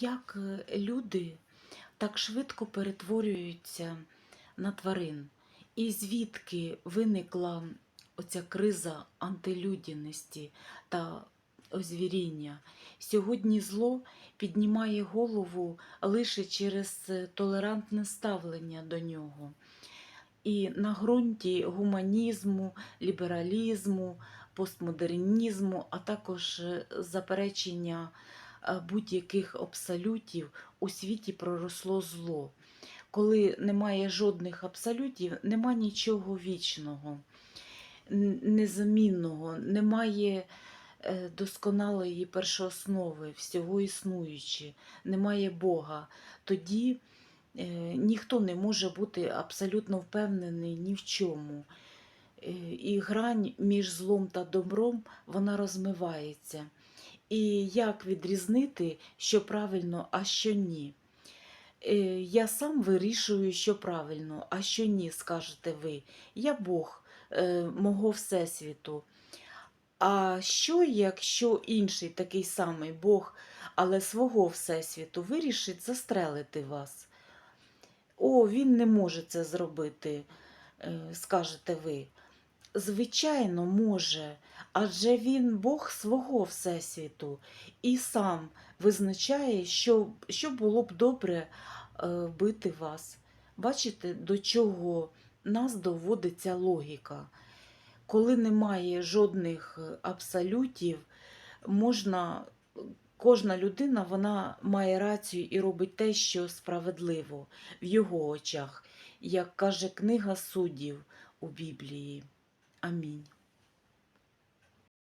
як е, люди так швидко перетворюються на тварин, і звідки виникла оця криза антилюдяності та озвіріння. Сьогодні зло піднімає голову лише через е, толерантне ставлення до нього. І на ґрунті гуманізму, лібералізму, постмодернізму, а також е, заперечення будь-яких абсолютів у світі проросло зло. Коли немає жодних абсолютів, нема нічого вічного, незамінного, немає е, досконалої першооснови, всього існуючи, немає Бога. Тоді е, ніхто не може бути абсолютно впевнений ні в чому. Е, І грань між злом та добром вона розмивається. І як відрізнити, що правильно, а що ні? Е, Я сам вирішую, що правильно, а що ні, скажете ви. Я Бог е, мого Всесвіту. А що, якщо інший такий самий Бог, але свого Всесвіту вирішить застрелити вас? О, він не може це зробити, скажете ви. Звичайно, може, адже він Бог свого Всесвіту і сам визначає, що, що було б добре е, вбити вас. Бачите, до чого нас доводить ця логіка. Коли немає жодних абсолютів, можна, кожна людина вона має рацію і робить те, що справедливо в його очах, як каже книга суддів у Біблії. Амінь.